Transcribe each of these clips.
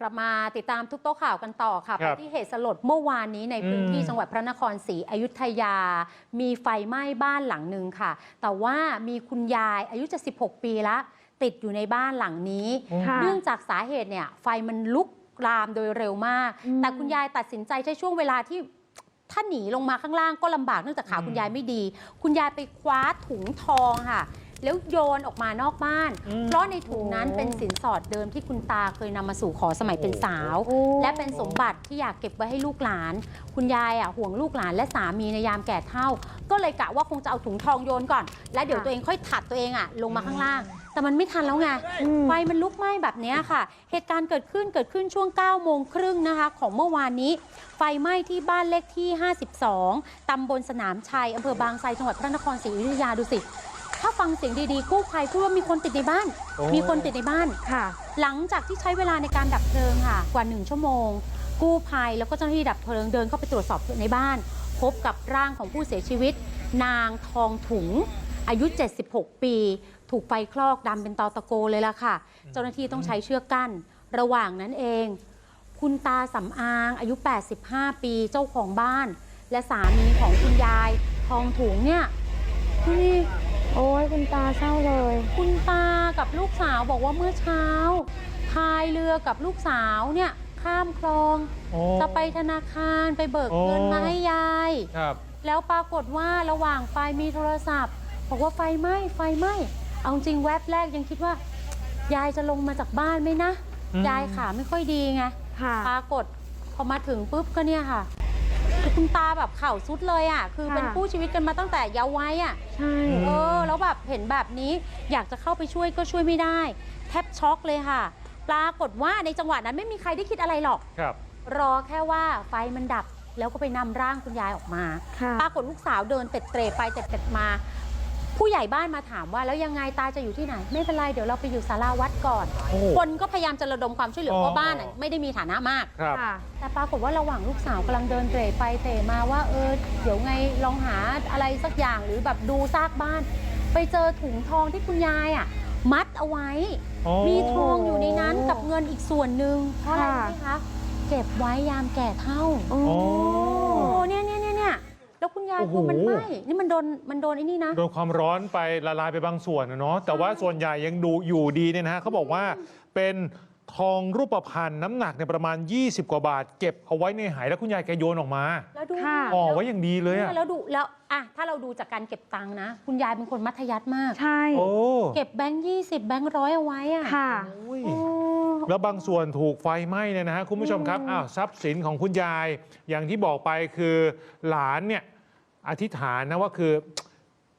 กลับมาติดตามทุกโต๊ะข่าวกันต่อค่ะครัไปบที่เหตุสลดเมื่อวานนี้ในพื้นที่อืมจังหวัดพระนครศรีอยุธยา มีไฟไหม้บ้านหลังหนึ่งค่ะ แต่ว่ามีคุณยายอายุจะ 16 ปีละ ติดอยู่ในบ้านหลังนี้ค่ะเนื่องจากสาเหตุเนี่ยไฟมันลุกลามโดยเร็วมากอืมแต่คุณยายตัดสินใจใช้ช่วงเวลาที่ถ้าหนีลงมาข้างล่างก็ลำบากเนื่องจากขาอืมคุณยายไม่ดี คุณยายไปคว้าถุงทองค่ะ แล้วโยนออกมานอกบ้านอืมเพราะในถุงนั้นโอ้เป็นสินสอดเดิมที่คุณตาเคยนำมาสู่ขอสมัยเป็นสาวโอ้และเป็นสมบัติที่อยากเก็บไว้ให้ลูกหลาน คุณยายอะห่วงลูกหลานและสามีในยามแก่เฒ่า ก็เลยกะว่าคงจะเอาถุงทองโยนก่อน และเดี๋ยวตัวเองค่อยถัดตัวเองอะลงมาข้างล่าง แต่มันไม่ทันแล้วไงอืมไฟมันลุกไหม้แบบเนี้ยค่ะ เหตุการณ์เกิดขึ้นเกิดขึ้นช่วง9โมงครึ่งนะคะของเมื่อวานนี้ ไฟไหม้ที่บ้านเลขที่ 52 ตำบลสนามชัยอำเภอบางไทรจังหวัดพระนครศรีอยุธยาดูสิ ถ้าฟังเสียงดีๆกู้ภัยพูดว่ามีคนติดในบ้าน โอ้ มีคนติดในบ้าน ค่ะ หลังจากที่ใช้เวลาในการดับเพลิงค่ะ กว่า 1 ชั่วโมง กู้ภัยแล้วก็เจ้าหน้าที่ดับเพลิงเดินเข้าไปตรวจสอบในบ้าน พบกับร่างของผู้เสียชีวิต นางทองถุง อายุ 76 ปี ถูกไฟคลอกดำเป็นตอตะโกเลยล่ะค่ะ เจ้าหน้าที่ต้องใช้เชือกกั้น ระหว่างนั้นเอง คุณตาสำอางอายุ 85 ปีเจ้าของบ้าน และสามีของคุณยายทองถุงเนี่ยนี่ โอ้ยคุณตาเศร้าเลย คุณตากับลูกสาวบอกว่าเมื่อเช้าพายเรือกับลูกสาวเนี่ยข้ามคลอง โอ้ จะไปธนาคารไปเบิกโอ้เงินมาให้ยาย ครับ แล้วปรากฏว่าระหว่างไปมีโทรศัพท์ บอกว่าไฟไหม้ไฟไหม้เอาจริงแวบแรกยังคิดว่า ยายจะลงมาจากบ้านไหมนะ อืม ยายขาไม่ค่อยดีไงค่ะ ปรากฏพอมาถึงปุ๊บก็เนี่ยค่ะ คือคุณตาแบบเข่าสุดเลยอะ คือค่ะเป็นคู่ชีวิตกันมาตั้งแต่เยาว์วัยอะ ใช่อืมเออแล้วแบบเห็นแบบนี้อยากจะเข้าไปช่วยก็ช่วยไม่ได้ แทบช็อกเลยค่ะ ปรากฏว่าในจังหวะนั้นไม่มีใครได้คิดอะไรหรอก ครับ รอแค่ว่าไฟมันดับแล้วก็ไปนำร่างคุณยายออกมา ค่ะ ปรากฏลูกสาวเดินเต็ดเตร่ไปเต็ดเต็ดมา ผู้ใหญ่บ้านมาถามว่าแล้วยังไงตาจะอยู่ที่ไหน ไม่เป็นไรเดี๋ยวเราไปอยู่ศาลาวัดก่อน โอ้คนก็พยายามจะระดมความช่วยเหลือเพอ๋ราะอบ้านน่ะไม่ได้มีฐานะมาก ครับ ค่ะ แต่ปรากฏว่าระหว่างลูกสาวกำลังเดินเตร่ไปเตร่มาว่าเออเดี๋ยวไงลองหาอะไรสักอย่างหรือแบบดูซากบ้าน ไปเจอถุงทองที่คุณยายอะ มัดเอาไว้ โอ้ มีทองอยู่ในนั้นกับเงินอีกส่วนหนึ่งเพราะอะไรค่ะ รู้ไหมคะ เก็บไว้ยามแก่เท่า โอ้ โอ้โอ้เนี่ยเนี่ยเนี่ยเนี่ย แล้วคุณยายโอ้โหกลัวมันไหม้นี่มันโดนมันโดนไอ้นี่นะ โดนความร้อนไปละลายไปบางส่วนนะเนาะแต่ว่าส่วนใหญ่ยังดูอยู่ดีเนี่ยนะฮะเขาบอกว่าเป็นทองรูปพรรณน้ำหนักเนี่ยประมาณ 20 กว่าบาท เก็บเอาไว้ในหายแล้วคุณยายแกโยนออกมาแล้วดูค่ะ ห่อไว้อย่างดีเลยเนี่อะยแล้วดูแล้วอะถ้าเราดูจากการเก็บตังค์นะ คุณยายเป็นคนมัธยัสถ์มาก ใช่ โอ้เก็บแบงค์ยี่สิบแบงค์ร้อยเอาไว้อะค่ะ โอ้ย โอ้ แล้วบางส่วนถูกไฟไหม้เนี่ยนะฮะคุณผู้ชมครับอ้าวทรัพย์สินของคุณยาย อย่างที่บอกไปคือหลานเนี่ย อธิษฐานนะว่าคือ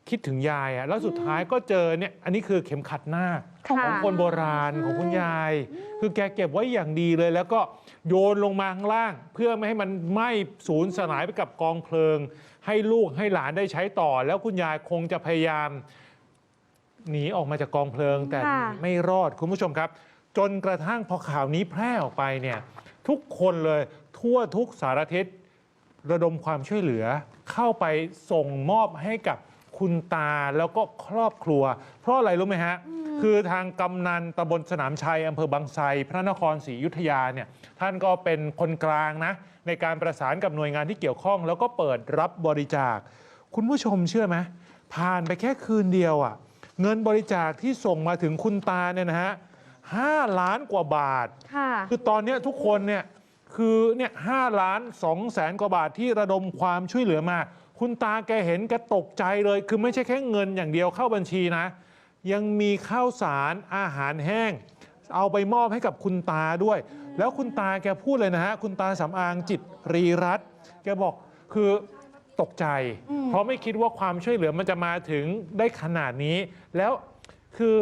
คิดถึงยายอะแล้วสุดท้ายก็เจอเนี่ยอันนี้คือเข็มขัดนาคของค่ะของคนโบราณของคุณยาย คือแกเก็บไว้อย่างดีเลย แล้วก็โยนลงมาข้างล่าง เพื่อไม่ให้มันไหม้สูญสลายไปกับกองเพลิง ให้ลูกให้หลานได้ใช้ต่อ แล้วคุณยายคงจะพยายาม หนีออกมาจากกองเพลิง แต่หค่ะนีไม่รอดคุณผู้ชมครับ จนกระทั่งพอข่าวนี้แพร่ออกไปเนี่ยทุกคนเลยทั่วทุกสารทิศ ระดมความช่วยเหลือเข้าไปส่งมอบให้กับคุณตาแล้วก็ครอบครัว เพราะอะไรรู้ไหมฮะ คือทางกำนันตำบลสนามชัยอำเภอบางไทรพระนครศรีอยุธยาเนี่ยท่านก็เป็นคนกลางนะ ในการประสานกับหน่วยงานที่เกี่ยวข้อง แล้วก็เปิดรับบริจาค คุณผู้ชมเชื่อไหมผ่านไปแค่คืนเดียวอะ่ะเงินบริจาคที่ส่งมาถึงคุณตาเนี่ยนะฮะห้าล้านกว่าบาท ค่ะ คือตอนเนี้ยทุกคนเนี่ย คือเนี่ยห้าล้านสองแสนกว่าบาทที่ระดมความช่วยเหลือมา คุณตาแกเห็นแกตกใจเลย คือไม่ใช่แค่เงินอย่างเดียวเข้าบัญชีนะ ยังมีข้าวสารอาหารแห้ง เอาไปมอบให้กับคุณตาด้วย แล้วคุณตาแกพูดเลยนะฮะ คุณตาสำอางจิตรีรัตน์แกบอกคือตกใจ เพราะไม่คิดว่าความช่วยเหลือมันจะมาถึงได้ขนาดนี้ แล้วคือ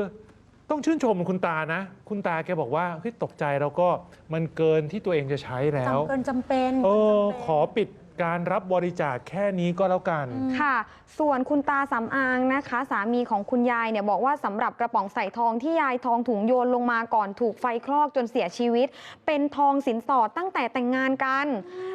ต้องชื่นชมคุณตานะ คุณตาแกบอกว่าเฮ้ยตกใจแล้วก็มันเกินที่ตัวเองจะใช้แล้วจำเกินจำเป็น เออขอปิด การรับบริจาคแค่นี้ก็แล้วกัน ค่ะ ส่วนคุณตาสำอางนะคะ สามีของคุณยายเนี่ยบอกว่าสำหรับกระป๋องใส่ทองที่ยายทองถุงโยนลงมาก่อนถูกไฟคลอกจนเสียชีวิต เป็นทองสินสอดตั้งแต่แต่งงานกัน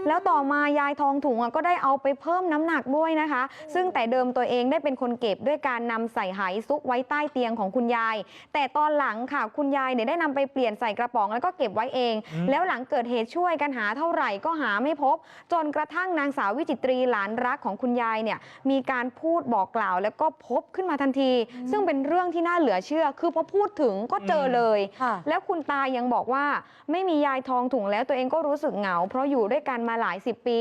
แล้วต่อมายายทองถุงอะก็ได้เอาไปเพิ่มน้ำหนักด้วยนะคะ ซึ่งแต่เดิมตัวเองได้เป็นคนเก็บด้วยการนำใส่ไหซุกไว้ใต้เตียงของคุณยาย แต่ตอนหลังค่ะ คุณยายเนี่ยได้นำไปเปลี่ยนใส่กระป๋องแล้วก็เก็บไว้เอง อืม แล้วหลังเกิดเหตุช่วยกันหาเท่าไหร่ก็หาไม่พบ จนกระทั่งนางสาววิจิตรีหลานรักของคุณยายเนี่ยมีการพูดบอกกล่าว แล้วก็พบขึ้นมาทันที ซึ่งเป็นเรื่องที่น่าเหลือเชื่อ คือพอพูดถึงก็เจอเลย ค่ะแล้วคุณตายังบอกว่าไม่มียายทองถุงแล้วตัวเองก็รู้สึกเหงา เพราะอยู่ด้วยกันมาหลายสิบปี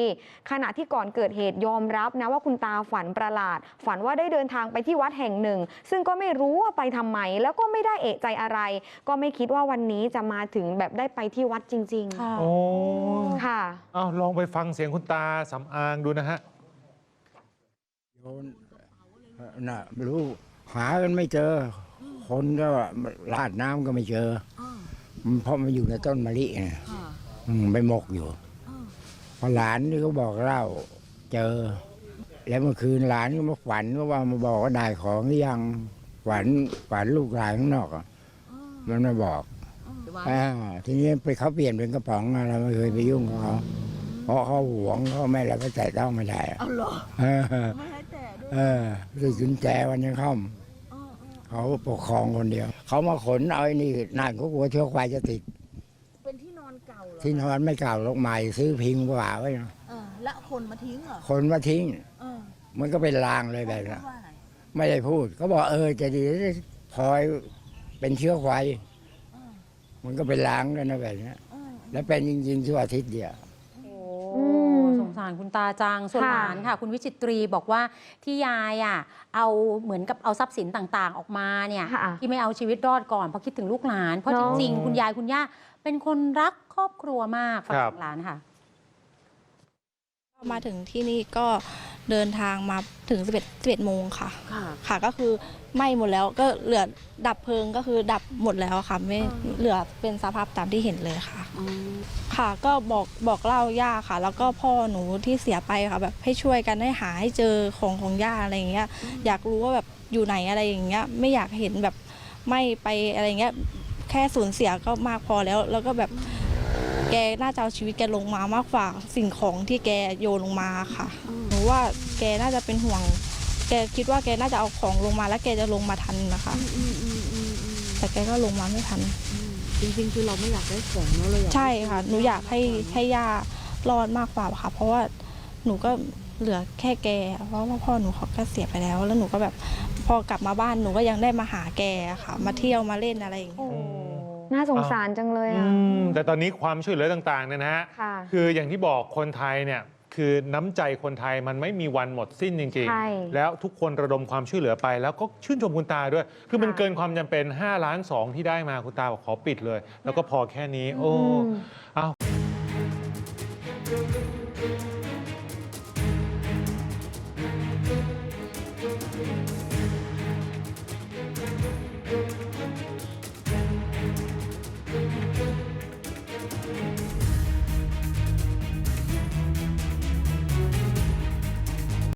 ขณะที่ก่อนเกิดเหตุยอมรับนะว่าคุณตาฝันประหลาด ฝันว่าได้เดินทางไปที่วัดแห่งหนึ่ง ซึ่งก็ไม่รู้ว่าไปทำไม แล้วก็ไม่ได้เอะใจอะไร ก็ไม่คิดว่าวันนี้จะมาถึงแบบได้ไปที่วัดจริง ค่ะโอ้ๆค่ะเอาลองไปฟังเสียงคุณตาสำอางดูนะฮะโยนน่ะไม่รู้หากันไม่เจอ คนก็ลาดน้ำก็ไม่เจออมันเพราะมันอยู่ในต้นมะลิไงอืมไปหมกอยู่พอหลานนี่เขาบอกเล่า เจอ แล้วเมื่อคืนหลานก็มาฝันก็ว่ามาบอกว่าได้ของหรือยังฝันฝันลูกหลานข้างนอกอะมันมาบอกอ่าทีนี้ไปเขาเปลี่ยนเป็นกระป๋องอะเราไม่เคยไปยุ่งกับเขาเพ ราะเขาหวงเขาไม่แล้วก็แตะต้องไม่ได้อะเอาเหรอเออไม่ให้แตะด้วยเออซื้อกุญแจวันยังค่เออเออำเขาปกครองคนเดียว เขามาขนเอาไอ้นี่นั่นเขากลัวเชื้อควายจะติดเป็นที่นอนเก่าเหรอที่นอนไม่เก่าลกใหม่ซื้อพิงกว่าไว้นะเออแล้วคนมาทิ้งเหรอคนมาทิ้ง เออมันก็เป็นลางเลยแบบพูนั้ดนว่าอะไรไม่ได้พูดเขาบอกเออจะดีพลอยเป็นเชื้อควายเออมันก็เป็นลางกันนะแบบนี้เออแล้วเป็นจริงๆชั่วอาทิตย์เดียวโอ้อืม สงสารคุณตาจังส่วนค่ะหลานค่ะ คุณวิจิตรีบอกว่าที่ยายอะเอาเหมือนกับเอาทรัพย์สินต่างๆ ออกมาเนี่ยค่ะที่ไม่เอาชีวิตรอดก่อนเพราะคิดถึงลูกหลาน เพราะเนจอะริงๆ คุณยายคุณย่าเป็นคนรักครอบครัวมากฝั่งครับของหลานค่ะมาถึงที่นี่ก็ เดินทางมาถึง 11 11โมงค่ะ ค่ะ ค่ะก็คือไหม้หมดแล้วก็เหลือดับเพลิงก็คือดับหมดแล้วค่ะไม่เหลือเป็นสภาพตามที่เห็นเลยค่ะค่ะ ก็บอกบอกเล่าย่าค่ะ แล้วก็พ่อหนูที่เสียไปค่ะแบบให้ช่วยกันให้หาให้เจอของของย่าอะไรอย่างเงี้ย อยากรู้ว่าแบบอยู่ไหนอะไรอย่างเงี้ย ไม่อยากเห็นแบบไหม่ไปอะไรอย่างเงี้ย แค่สูญเสียก็มากพอแล้ว แล้วก็แบบ แกน่าจะเอาชีวิตแกลงมามากกว่าสิ่งของที่แกโยนลงมาค่ะหนูว่าแกน่าจะเป็นห่วง แกคิดว่าแกน่าจะเอาของลงมาแล้วแกจะลงมาทันนะคะแต่แกก็ลงมาไม่ทันจริงๆคือเราไม่อยากได้ของเนอะเลยใช่ค่ะหนูอยากให้ให้ย่ารอดมากกว่าค่ะ เพราะว่าหนูก็เหลือแค่แก เพราะว่าพ่อหนูเขาก็เสียไปแล้ว แล้วหนูก็แบบพอกลับมาบ้านหนูก็ยังได้มาหาแกค่ะ มาเที่ยวมาเล่นอะไรอย่างเงี้ยโอ้ น่าสงสารจังเลยอือะมแต่ตอนนี้ความช่วยเหลือต่างๆเนี่ยนะฮะค่ะคืออย่างที่บอกคนไทยเนี่ยคือน้ำใจคนไทยมันไม่มีวันหมดสิ้นจริง ใช่ๆ แล้วทุกคนระดมความช่วยเหลือไป แล้วก็ชื่นชมคุณตาด้วย คือมันค่ะเกินความจำเป็น5ล้าน2ที่ได้มาคุณตาบอกขอปิดเลย แล้วก็พอแค่นี้ โอ้อืมเอา